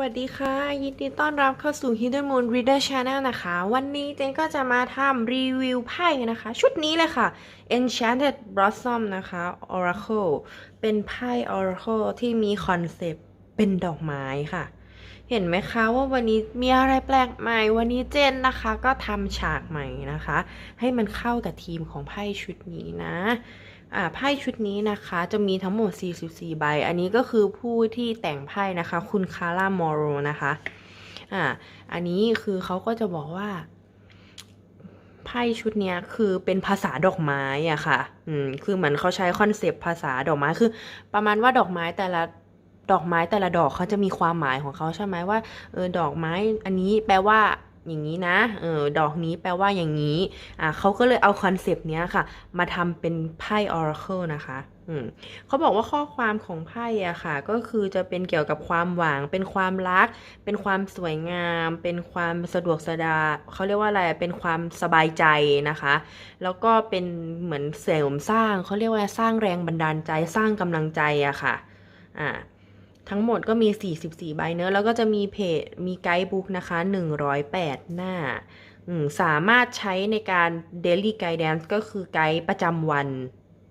วัสดีค่ะ ยินดีต้อนรับเข้าสู่ Hidden Moon Reader Channel นะคะ วันนี้เจนก็จะมาทำรีวิวไพ่นะคะ ชุดนี้เลยค่ะ Enchanted Blossom นะคะ Oracle เป็นไพ่ Oracle ที่มีคอนเซปต์เป็นดอกไม้ค่ะ เห็นไหมคะว่าวันนี้มีอะไรแปลกใหม่ วันนี้เจนนะคะก็ทำฉากใหม่นะคะ ให้มันเข้ากับทีมของไพ่ชุดนี้นะ อ่าไพ่ชุดนี้นะคะจะมีทั้งหมด 44 ใบ อันนี้ก็คือผู้ที่แต่งไพ่นะคะ คุณคาร่ามอโรนะคะอ่าอันนี้คือเขาก็จะบอกว่าไพ่ชุดเนี้ยคือเป็นภาษาดอกไม้อะค่ะ อืม คือเหมือนเขาใช้คอนเซปต์ภาษาดอกไม้ คือ ประมาณว่าดอกไม้แต่ละดอกไม้แต่ละดอกเขาจะมีความหมายของเขาใช่ไหมว่า เออ ดอกไม้ อันนี้แปลว่า อย่างนี้นะเออดอกนี้แปลว่าอย่างนี้อ่าเขาก็เลยเอาคอนเซปต์เนี้ยค่ะ มาทำเป็นไพ่ Oracle นะคะอืมเขาบอกว่าข้อความของไพ่อะค่ะ ก็คือจะเป็นเกี่ยวกับความหวัง เป็นความรัก เป็นความสวยงาม เป็นความสะดวกสดาเขาเรียกว่าอะไรเป็นความสบายใจนะคะ แล้วก็เป็นเหมือนเสริมสร้างเขาเรียกว่าสร้างแรงบันดาลใจสร้างกำลังใจอะค่ะอ่า ทั้งหมดก็มี 44 ใบเนอะแล้วก็จะมีเพจมีไกด์บุ๊กนะคะ 108 หน้า สามารถใช้ในการ daily guidance ก็คือไกด์ประจำวัน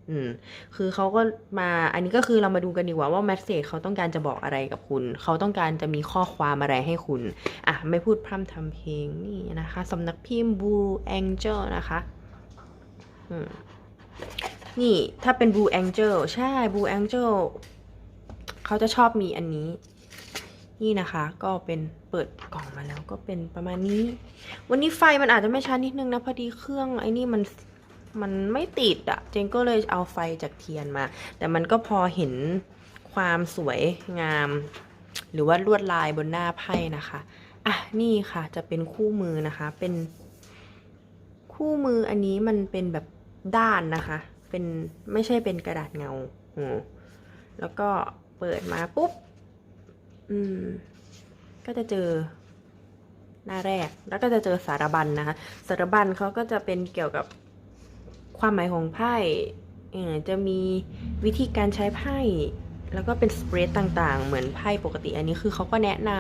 อืมคือเขาก็มาอันนี้ก็คือเรามาดูกันดีกว่าว่า message เขาต้องการจะบอกอะไรกับคุณ เขาต้องการจะมีข้อความอะไรให้คุณ อะ ไม่พูดพร่ำทำเพลงนี่นะคะสำนักพิมพ์ Blue Angel นะคะอืมนี่ถ้าเป็น Blue Angel ใช่ Blue Angel เขาจะชอบมีอันนี้ นี่นะคะก็เป็นเปิดกล่องมาแล้วก็เป็นประมาณนี้ วันนี้ไฟมันอาจจะไม่ชัดนิดนึงนะพอดีเครื่องไอ้นี่มันมันไม่ติดอะเจนก็เลยเอาไฟจากเทียนมา แต่มันก็พอเห็นความสวยงาม หรือว่าลวดลายบนหน้าไพ่นะคะอะนี่ค่ะจะเป็นคู่มือนะคะ เป็นคู่มืออันนี้มันเป็นแบบด้านนะคะ เป็นไม่ใช่เป็นกระดาษเงาอืแล้วก็ เปิดมาปุ๊บ อืม ก็จะเจอ หน้าแรก แล้วก็จะเจอสารบัญนนะคะ สารบัญเขาก็จะเป็นเกี่ยวกับความหมายของไพ่จะมีวิธีการใช้ไพ่ แล้วก็เป็นสเปรดต่างๆ เหมือนไพ่ปกติ อันนี้คือเขาก็แนะน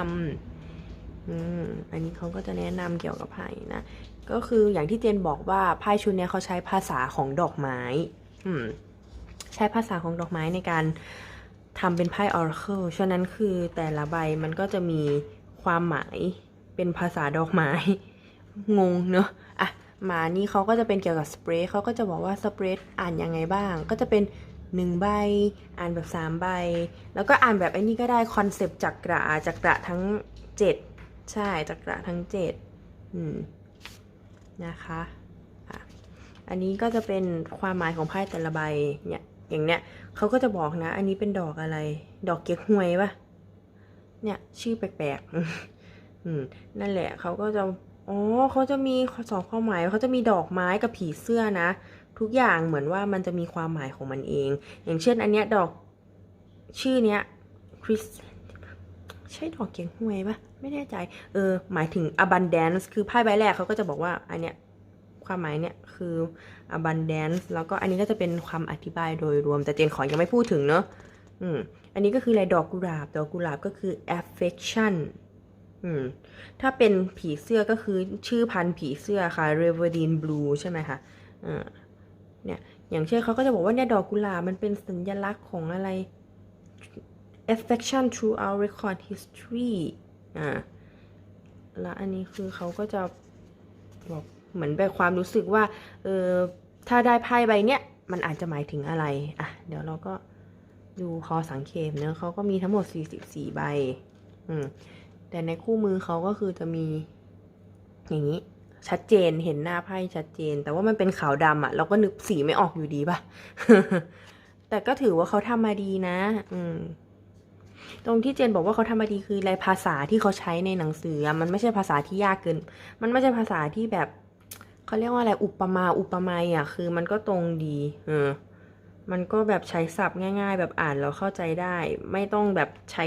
ำอืม อันนี้เขาก็จะแนะนำเกี่ยวกับไพ่นะ ก็คืออย่างที่เจนบอกว่าไพ่ชุดเนี้เขาใช้ภาษาของดอกไม้ อืม ใช้ภาษาของดอกไม้ในการ ทำเป็นไพ่ Oracle ฉะนั้นคือแต่ละใบมันก็จะมีความหมายเป็นภาษาดอกไม้ งงเนอะอะมานี่เขาก็จะเป็นเกี่ยวกับสเปรดเขาก็จะบอกว่าสเปรดอ่านยังไงบ้าง ก็จะเป็นหนึ่งใบ อ่านแบบสามใบ แล้วก็อ่านแบบไอ้นี่ก็ได้คอนเซปต์จักระจักระทั้งเจ็ดใช่จักระทั้งเจ็ดอืมนะคะอะอันนี้ก็จะเป็นความหมายของไพ่แต่ละใบเนี่ย อย่างเนี้ยเขาก็จะบอกนะ อันนี้เป็นดอกอะไร ดอกเก๊กฮวยปะเนี่ย ชื่อแปลกๆอืมนั่นแหละเขาก็จะอ๋อเขาจะมีสองความหมายเขาจะมีดอกไม้กับผีเสื้อนะ ทุกอย่างเหมือนว่ามันจะมีความหมายของมันเอง อย่างเช่น อันเนี้ยดอกชื่อเนี้ยคริสใช่ดอกเก๊กฮวยปะไม่แน่ใจ เออ หมายถึง abundance คือไพ่ใบแรกเขาก็จะบอกว่า อันเนี้ย ความหมายเนี่ยคือ abundance แล้วก็อันนี้ก็จะเป็นความอธิบายโดยรวม แต่เจนขอยังไม่พูดถึงเนอะอืมอันนี้ก็คืออะไรดอกกุหลาบ ดอกกุหลาบก็คือ affection อืมถ้าเป็นผีเสื้อก็คือชื่อพันธุ์ผีเสื้อค่ะ r e v e r d i n blue ใช่ไหมคะอ่าเนี่ยอย่างเช่นเขาก็จะบอกว่าเนี่ยดอกกุหลาบมันเป็นสัญลักษณ์ของอะไร affection through our record history อ่า แล้วอันนี้คือเขาก็จะบอก เหมือนแบบความรู้สึกว่าเออถ้าได้ไพ่ใบเนี้ยมันอาจจะหมายถึงอะไรอะเดี๋ยวเราก็ดูคอสังเขปเนอะเขาก็มีทั้งหมด 44 ใบ อืม แต่ในคู่มือเขาก็คือจะมี อย่างนี้ ชัดเจนเห็นหน้าไพ่ชัดเจน แต่ว่ามันเป็นขาวดำอะ่ะเราก็นึกสีไม่ออกอยู่ดีป่ะ แต่ก็ถือว่าเขาทำมาดีนะ อืม ตรงที่เจนบอกว่าเขาทำมาดีคือลายภาษาที่เขาใช้ในหนังสือมันไม่ใช่ภาษาที่ยากเกิน มันไม่ใช่ภาษาที่แบบ เขาเรียกว่าอะไรอุปมาอุปไมยอะคือมันก็ตรงดีเออมันก็แบบใช้ศัพท์ง่าย ๆ แบบอ่านแล้วเข้าใจได้ ไม่ต้องแบบใช้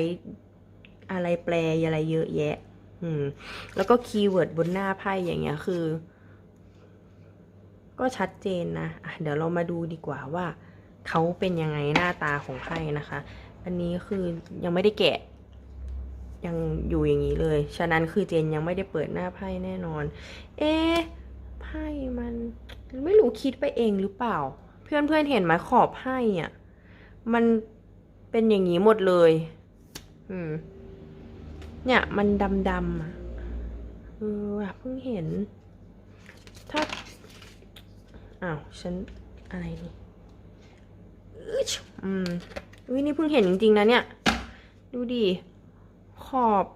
อะไรแปลอะไรเยอะแยะ อืม แล้วก็คีย์เวิร์ดบนหน้าไพ่อย่างเงี้ยคือ ก็ชัดเจนนะะเดี๋ยวเรามาดูดีกว่าว่าเขาเป็นยังไงหน้าตาของไพ่นะคะ อันนี้คือยังไม่ได้แกะ ยังอยู่อย่างนี้เลย ฉะนั้นคือเจนยังไม่ได้เปิดหน้าไพ่แน่นอน เอ๊ะไพ่มัน ไม่รู้คิดไปเองหรือเปล่า เพื่อนเพื่อนเห็นไหมขอบไพ่อะมันเป็นอย่างนี้หมดเลย อืม เนี่ย มันดำๆอะเออว่ะเพิ่งเห็น ถ้าอ้าวฉันอะไรนี่อึ๊ชอืมวินี่เพิ่งเห็นจริงๆนะเนี่ย ดูดิขอบ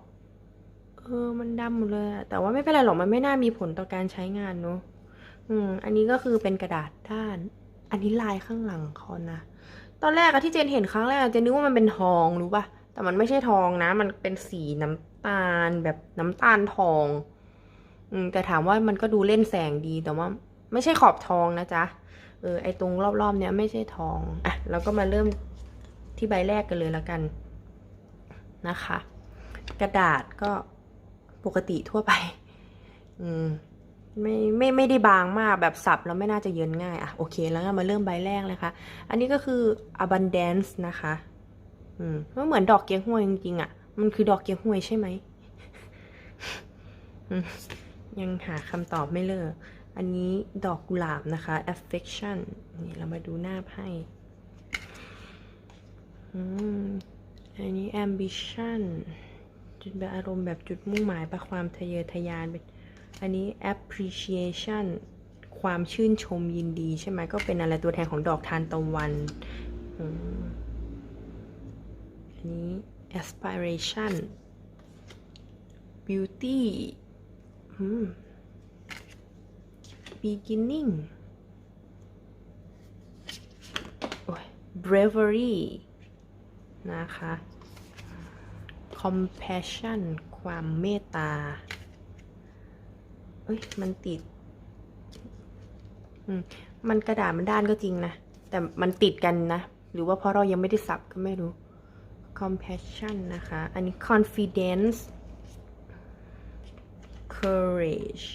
เออ มันดำหมดเลยอะแต่ว่าไม่เป็นไรหรอก มันไม่น่ามีผลต่อการใช้งานเนอะ อืม อันนี้ก็คือเป็นกระดาษด้าน อันนี้ลายข้างหลังเขานะ ตอนแรกอะที่เจนเห็นครั้งแรกอะเจนนึกว่ามันเป็นทองรู้ป่ะ แต่มันไม่ใช่ทองนะ มันเป็นสีน้ำตาลแบบน้ำตาลทอง อืม แต่ถามว่ามันก็ดูเล่นแสงดีแต่ว่า ไม่ใช่ขอบทองนะจ๊ะ เออ ไอตรงรอบๆเนี้ยไม่ใช่ทอง อะ เราก็มาเริ่มที่ใบแรกกันเลยแล้วกันนะคะ กระดาษก็ปกติทั่วไป อืม ไม่ไม่ไม่ได้บางมากแบบสับแล้วไม่น่าจะเยินง่ายอะโอเค แล้วมาเริ่มใบแรกเลยค่ะอันนี้ก็คือ abundance นะคะ อืมมันเหมือนดอกเกี๊ยงห้วยจริงๆอะ มันคือดอกเกี๊ยงห้วยใช่ไหมยังหาคำตอบไม่เลิก อันนี้ดอกกุหลาบนะคะ affection นี่เรามาดูหน้าไพ่อืมอันนี้ ambition จุดแบบอารมณ์แบบจุดมุ่งหมายประความทะเยอทะยานเป็น อันนี้ appreciation ความชื่นชมยินดีใช่ไหมก็เป็นอะไรตัวแทนของดอกทานตะวันอันนี้ aspiration beauty beginning bravery นะคะ compassion ความเมตตา อ้ยมันติด อืมมันกระดาษมันด้านก็จริงนะ แต่มันติดกันนะ หรือว่าเพราะเรายังไม่ได้สับก็ไม่รู้ compassion นะคะ อันนี้ confidence courage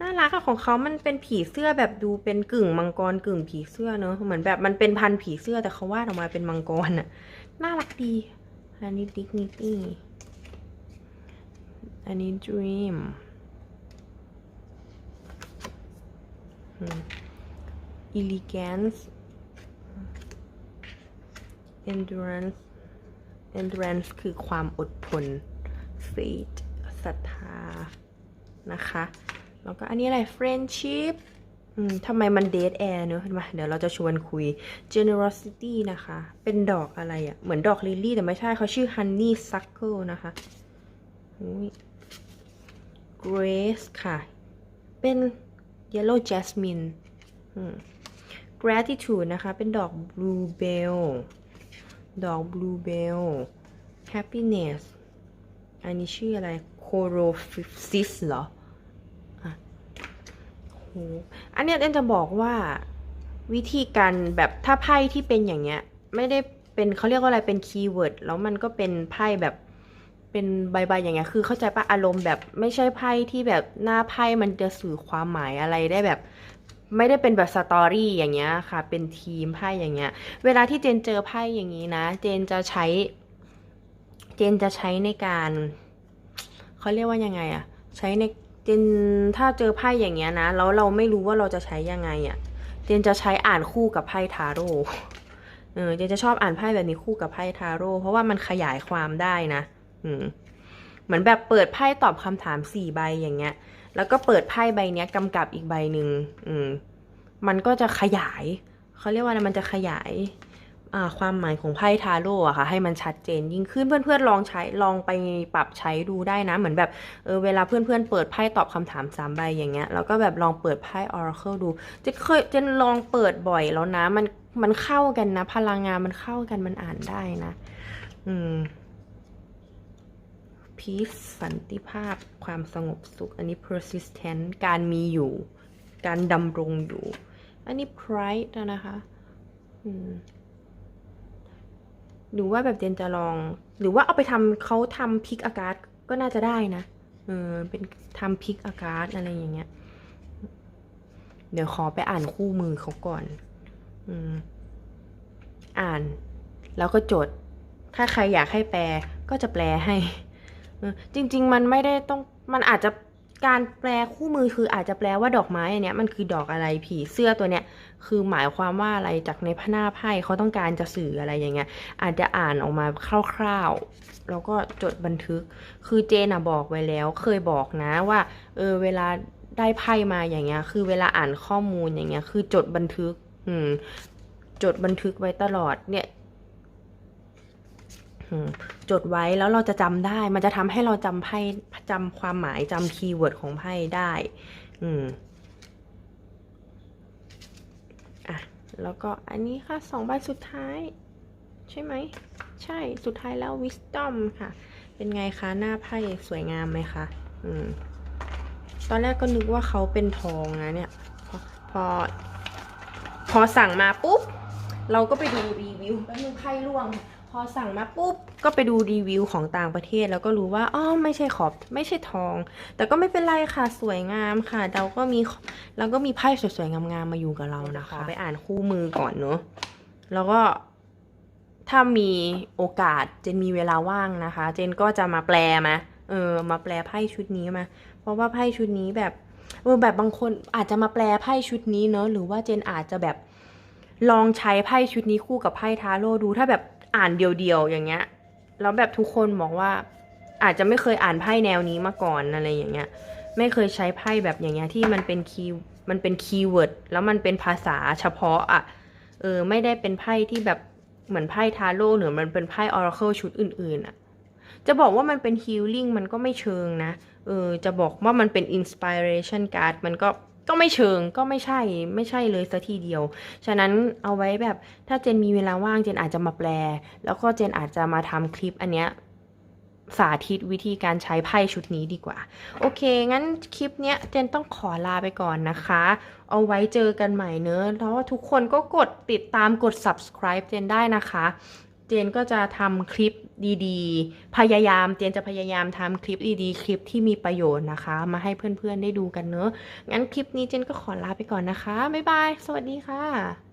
น่ารักอะของเขามันเป็นผีเสื้อแบบดูเป็นกึ่งมังกรกึ่งผีเสื้อเนอะเหมือนแบบมันเป็นพันผีเสื้อแต่เขาวาดออกมาเป็นมังกรอะน่ารักดีอันนี้ dignity อันนี้ dream อืม elegance endurance endurance คือความอดทน faith ศรัทธา นะคะ แล้วก็อันนี้อะไร friendship อืมทำไมมัน dead air เนอะเห็นไมเดี๋ยวเราจะชวนคุย generosity นะคะ เป็นดอกอะไรอะ่ะ เหมือนดอกลิลลี่แต่ไม่ใช่เขาชื่อ honey suckle นะคะ grace ค่ะ เป็น yellow jasmine gratitude นะคะ เป็นดอก bluebell ดอก bluebell happiness อันนี้ชื่ออะไร corophysis เหรออันนี้เต้นจะบอกว่าวิธีการแบบถ้าไพ่ที่เป็นอย่างเงี้ย ไม่ได้เป็นเขาเรียกว่าอะไรเป็นคีย์เวิร์ดแล้วมันก็เป็นไพ่แบบ เป็นใบๆอย่างเงี้ย คือเข้าใจปะอารมณ์แบบไม่ใช่ไพ่ที่แบบหน้าไพ่มันจะสื่อความหมายอะไรได้แบบ ไม่ได้เป็นแบบสตอรี่อย่างเงี้ยค่ะ เป็นทีมไพ่อย่างเงี้ย เวลาที่เจนเจอไพ่อย่างนี้นะ เจนจะใช้ เจนจะใช้ในการเขาเรียกว่ายังไงอะใช้ในเจนถ้าเจอไพ่อย่างเงี้ยนะแล้วเราไม่รู้ว่าเราจะใช้ยังไงอะ่ะเจนจะใช้อ่านคู่กับไพ่ทาโร่เออเจนจะชอบอ่านไพ่แบบนี้คู่กับไพ่ทาโร่เพราะว่ามันขยายความได้นะ อืมเหมือนแบบเปิดไพ่ตอบคำถามสี่ใบอย่างเงี้ย แล้วก็เปิดไพ่ใบเนี้ยกำกับอีกใบหนึ่งอืมมันก็จะขยายเขาเรียกว่าอะไรมันจะขยายความหมายของไพ่ทาโร่อะค่ะให้มันชัดเจนยิ่งขึ้นเพื่อนๆลองใช้ลองไปปรับใช้ดูได้นะ เหมือนแบบเออเวลาเพื่อนๆเปิดไพ่ตอบคำถามสามใบอย่างเงี้ยแล้วก็แบบลองเปิดไพ่ Oracle ดูเจะเคยเจะลองเปิดบ่อยแล้วนะมันมันเข้ากันนะ พลังงานมันเข้ากันมันอ่านได้นะ อืม peace สันติภาพ ความสงบสุข อันนี้ persistent การมีอยู่ การดำรงอยู่ อันนี้ pride นะคะหรือว่าแบบเจนจะลอง หรือว่าเอาไปทำเขาทำพิกอากาศก็น่าจะได้นะเออเป็นทำพิกอากาศอะไรอย่างเงี้ย เดี๋ยวขอไปอ่านคู่มือเขาก่อน อืม อ่าน แล้วก็จด ถ้าใครอยากให้แปลก็จะแปลให้ จริง ๆ มันไม่ได้ต้องมันอาจจะการแปลคู่มือคืออาจจะแปลว่าดอกไม้อันเนี้ยมันคือดอกอะไรผีเสื้อตัวเนี้ยคือหมายความว่าอะไรจากในพหน้าไพ่เขาต้องการจะสื่ออะไรอย่างเงี้ย อาจจะอ่านออกมาคร่าวๆ แล้วก็จดบันทึก คือเจนอะบอกไว้แล้ว เคยบอกนะว่า เออเวลาได้ไพ่มาอย่างเงี้ย คือเวลาอ่านข้อมูลอย่างเงี้ย คือจดบันทึก อืมจดบันทึกไว้ตลอดเนี่ย จดไว้แล้วเราจะจำได้ มันจะทำให้เราจำไพ่จำความหมายจำคีย์เวิร์ดของไพ่ได้ อืมอะแล้วก็อันนี้ค่ะสองใบสุดท้าย ใช่ไหม ใช่สุดท้ายแล้ว wisdom ค่ะ เป็นไงคะ หน้าไพ่สวยงามไหมคะอืมตอนแรกก็นึกว่าเขาเป็นทองนะเนี่ย พอพอพอสั่งมาปุ๊บ เราก็ไปดูรีวิวแป๊บนึงไพ่ร่วง พอสั่งมาปุ๊บก็ไปดูรีวิวของต่างประเทศแล้วก็รู้ว่าอ๋อไม่ใช่ขอบไม่ใช่ทอง แต่ก็ไม่เป็นไรค่ะสวยงามค่ะ เราก็มีเราก็มีไพ่สวยๆงามๆมาอยู่กับเรานะคะไปอ่านคู่มือก่อนเนอะแล้วก็ถ้ามีโอกาสเจนมีเวลาว่างนะคะ เจนก็จะมาแปลมาเออมาแปลไพ่ชุดนี้มา เพราะว่าไพ่ชุดนี้แบบเออแบบบางคนอาจจะมาแปลไพ่ชุดนี้เนอะหรือว่าเจนอาจจะแบบลองใช้ไพ่ชุดนี้คู่กับไพ่ทาโร่ดูถ้าแบบ อ่านเดียวๆอย่างเงี้ยแล้วแบบทุกคนบอกว่า อาจจะไม่เคยอ่านไพ่แนวนี้มาก่อนอะไรอย่างเงี้ย ไม่เคยใช้ไพ่แบบอย่างเงี้ยที่มันเป็นคีย์มันเป็นคีย์เวิร์ดแล้วมันเป็นภาษาเฉพาะอะเออไม่ได้เป็นไพ่ที่แบบเหมือนไพ่ทาโร่หรือมันเป็นไพ่ออราเคิลชุดอื่นๆอะจะบอกว่ามันเป็นฮีลลิ่งมันก็ไม่เชิงนะ เออ จะบอกว่ามันเป็นอินสปิเรชันการ์ดมันก็ ก็ไม่เชิงก็ไม่ใช่ไม่ใช่เลยสัทีเดียว ฉะนั้นเอาไว้แบบถ้าเจนมีเวลาว่างเจนอาจจะมาแปล แล้วก็เจนอาจจะมาทำคลิปอันเนี้ยสาธิตวิธีการใช้ไพ่ชุดนี้ดีกว่า โอเค งั้นคลิปเนี้ยเจนต้องขอลาไปก่อนนะคะ เอาไว้เจอกันใหม่เนอะแล้วทุกคนก็กดติดตามกด subscribe เจนได้นะคะ เจนก็จะทำคลิปดีๆ พยายามเจนจะพยายามทำคลิปดีๆ คลิปที่มีประโยชน์นะคะ มาให้เพื่อนๆได้ดูกันเนอะงั้นคลิปนี้เจนก็ขอลาไปก่อนนะคะ บ๊ายบาย สวัสดีค่ะ